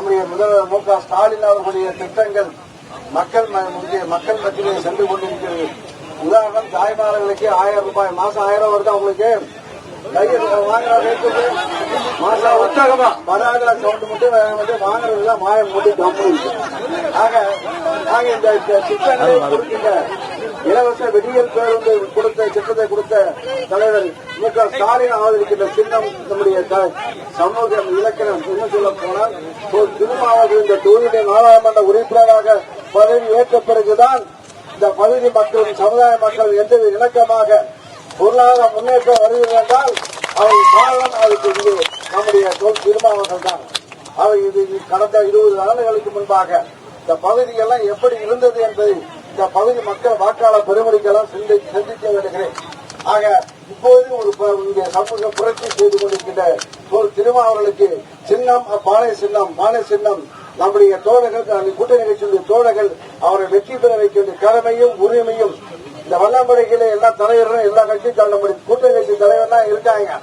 நம்முடைய முதல்வர் மு க ஸ்டாலின் அவர்களுடைய திட்டங்கள் மக்கள் மக்கள் மத்தியிலே சென்று கொண்டிருக்கிறது. உதாரணம் தாய்மார்களுக்கு ஆயிரம் ரூபாய் மாசம் ஆயிரம் வருது அவங்களுக்கு வாங்குற ரேட்டுக்கு மாசம் ஒத்தகமா? வராத சவுண்ட் மட்டும் வந்து வாங்குறதுல மாயம் மட்டும் கம்பெனி ஆக ஆக இந்த திட்டங்களை கொடுக்கின்ற இலவச வெடியல் பேருந்து கொடுத்த திட்டத்தை கொடுத்த தலைவர் மு க ஸ்டாலின் ஆதரிக்கின்ற சின்னம் நம்முடைய த- சமூக இலக்கணம் என்ன சொல்ல போனால் திருமாவளவன் இந்த தொகுதியுடைய நாடாளுமன்ற உறுப்பினராக பதவி ஏற்ற பிறகுதான் இந்த பகுதி மக்கள் சமுதாய மக்கள் எந்த இணக்கமாக பொருளாதார முன்னேற்றம் வருகிறது என்றால் அவர் காரணம் அதுக்கு நம்முடைய தொல் திருமாவளவன் தான் அவர் இது கடந்த இருபது ஆண்டுகளுக்கு முன்பாக இந்த பகுதியெல்லாம் எப்படி இருந்தது என்பதை இந்த பகுதி மக்கள் வாக்காளர் பெருமதிக்கெல்லாம் சிந்தி- சிந்திக்க வேண்டுகிறேன். ஆக இப்போது ஒரு இங்கே சமூக புரட்சி செய்து கொண்டிருக்கின்ற ஒரு திருமாவர்களுக்கு சின்னம் பானை சின்னம் பானை சின்னம். நம்முடைய தோழர்கள் அந்த கூட்டணி கட்சியுடைய தோழர்கள் அவரை வெற்றி பெற வைக்கின்ற கடமையும் உரிமையும் இந்த வல்லம்படைகள எல்லா தலைவர்களும் எல்லா கட்சி நம்முடைய கூட்டணி கட்சி தலைவர்லாம் இருக்காங்க.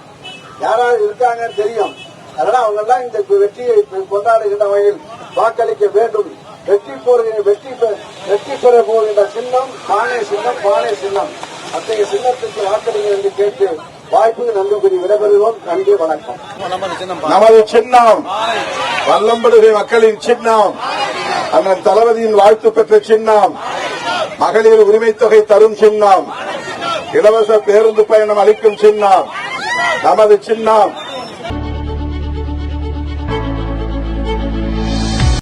யாராவது இருக்காங்கன்னு தெரியும். அதனால அவங்க எல்லாம் இந்த வெற்றியை கொண்டாடுகின்ற வகையில் வாக்களிக்க வேண்டும். வெற்றி போகிற வெற்றி பெற வெற்றி பெற போகின்ற சின்னம் பானை சின்னம் பானை சின்னம். அத்தகைய சின்னத்துக்கு வாக்களிங்க என்று கேட்டு வாய்ப்புக்கு நன்றி கூறி விடைபெறுவோம். நன்றி வணக்கம். நமது சின்னம். வல்லம்படுகை மக்களின் சின்னம். அண்ணன் தளபதியின் வாழ்த்து பெற்ற சின்னம். மகளிர் உரிமை தொகை தரும் சின்னம். இலவச பேருந்து பயணம் அளிக்கும் சின்னம். நமது சின்னம்.